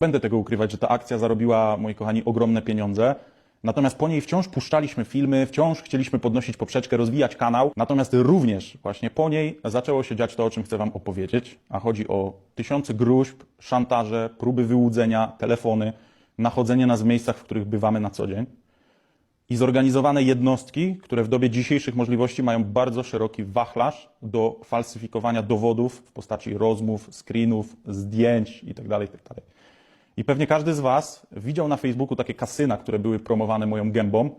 Będę tego ukrywać, że ta akcja zarobiła, moi kochani, ogromne pieniądze. Natomiast po niej wciąż puszczaliśmy filmy, wciąż chcieliśmy podnosić poprzeczkę, rozwijać kanał. Natomiast również właśnie po niej zaczęło się dziać to, o czym chcę Wam opowiedzieć. A chodzi o tysiące gruźb, szantaże, próby wyłudzenia, telefony, nachodzenie nas w miejscach, w których bywamy na co dzień. I zorganizowane jednostki, które w dobie dzisiejszych możliwości mają bardzo szeroki wachlarz do falsyfikowania dowodów w postaci rozmów, screenów, zdjęć itd. itd. I pewnie każdy z Was widział na Facebooku takie kasyna, które były promowane moją gębą.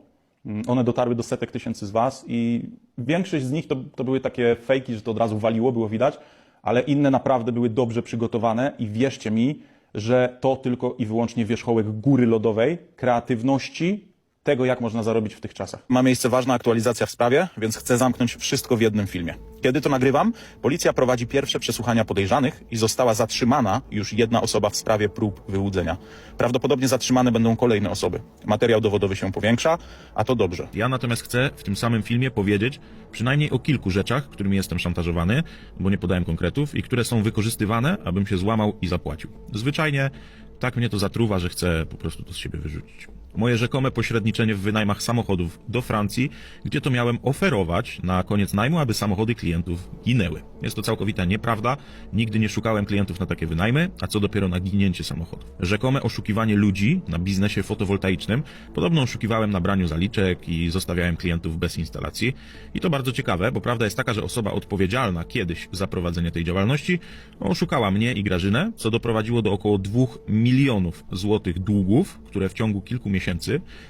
Mm, One dotarły do setek tysięcy z Was i większość z nich to, to były takie fejki, że to od razu waliło, było widać, ale inne naprawdę były dobrze przygotowane i wierzcie mi, że to tylko i wyłącznie wierzchołek góry lodowej, kreatywności, tego, jak można zarobić w tych czasach. Ma miejsce ważna aktualizacja w sprawie, więc chcę zamknąć wszystko w jednym filmie. Kiedy to nagrywam, policja prowadzi pierwsze przesłuchania podejrzanych i została zatrzymana już jedna osoba w sprawie prób wyłudzenia. Prawdopodobnie zatrzymane będą kolejne osoby. Materiał dowodowy się powiększa, a to dobrze. Ja natomiast chcę w tym samym filmie powiedzieć przynajmniej o kilku rzeczach, którymi jestem szantażowany, bo nie podałem konkretów i które są wykorzystywane, abym się złamał i zapłacił. Zwyczajnie tak mnie to zatruwa, że chcę po prostu to z siebie wyrzucić. Moje rzekome pośredniczenie w wynajmach samochodów do Francji, gdzie to miałem oferować na koniec najmu, aby samochody klientów ginęły. Jest to całkowita nieprawda. Nigdy nie szukałem klientów na takie wynajmy, a co dopiero na ginięcie samochodów. Rzekome oszukiwanie ludzi na biznesie fotowoltaicznym. Podobno oszukiwałem na braniu zaliczek i zostawiałem klientów bez instalacji. I to bardzo ciekawe, bo prawda jest taka, że osoba odpowiedzialna kiedyś za prowadzenie tej działalności oszukała mnie i Grażynę, co doprowadziło do około 2 milionów złotych długów, które w ciągu kilku miesięcy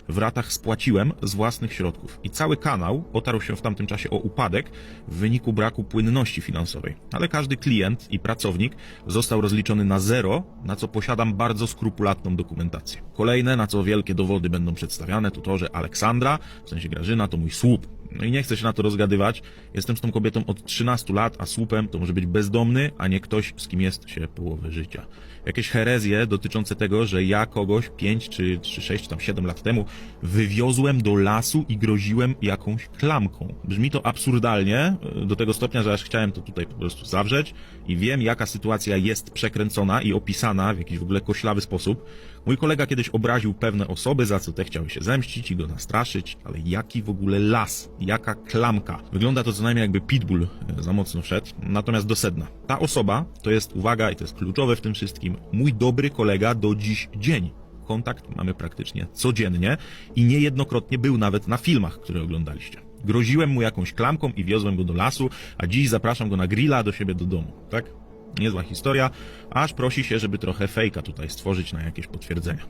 w ratach spłaciłem z własnych środków. I cały kanał otarł się w tamtym czasie o upadek w wyniku braku płynności finansowej. Ale każdy klient i pracownik został rozliczony na zero, na co posiadam bardzo skrupulatną dokumentację. Kolejne, na co wielkie dowody będą przedstawiane, to to, że Aleksandra, w sensie Grażyna, to mój słup. No i nie chcę się na to rozgadywać. Jestem z tą kobietą od 13 lat, a słupem to może być bezdomny, a nie ktoś, z kim jest się połowę życia. Jakieś herezje dotyczące tego, że ja kogoś 5 czy, czy 6, czy tam 7 lat temu wywiozłem do lasu i groziłem jakąś klamką. Brzmi to absurdalnie, do tego stopnia, że aż chciałem to tutaj po prostu zawrzeć i wiem, jaka sytuacja jest przekręcona i opisana w jakiś w ogóle koślawy sposób. Mój kolega kiedyś obraził pewne osoby, za co te chciały się zemścić i go nastraszyć, ale jaki w ogóle las, jaka klamka. Wygląda to co najmniej jakby pitbull e, za mocno wszedł. Natomiast do sedna. Ta osoba to jest, uwaga, i to jest kluczowe w tym wszystkim, mój dobry kolega do dziś dzień. Kontakt mamy praktycznie codziennie i niejednokrotnie był nawet na filmach, które oglądaliście. Groziłem mu jakąś klamką i wiozłem go do lasu, a dziś zapraszam go na grilla do siebie do domu, tak? Niezła historia, aż prosi się, żeby trochę fejka tutaj stworzyć na jakieś potwierdzenia.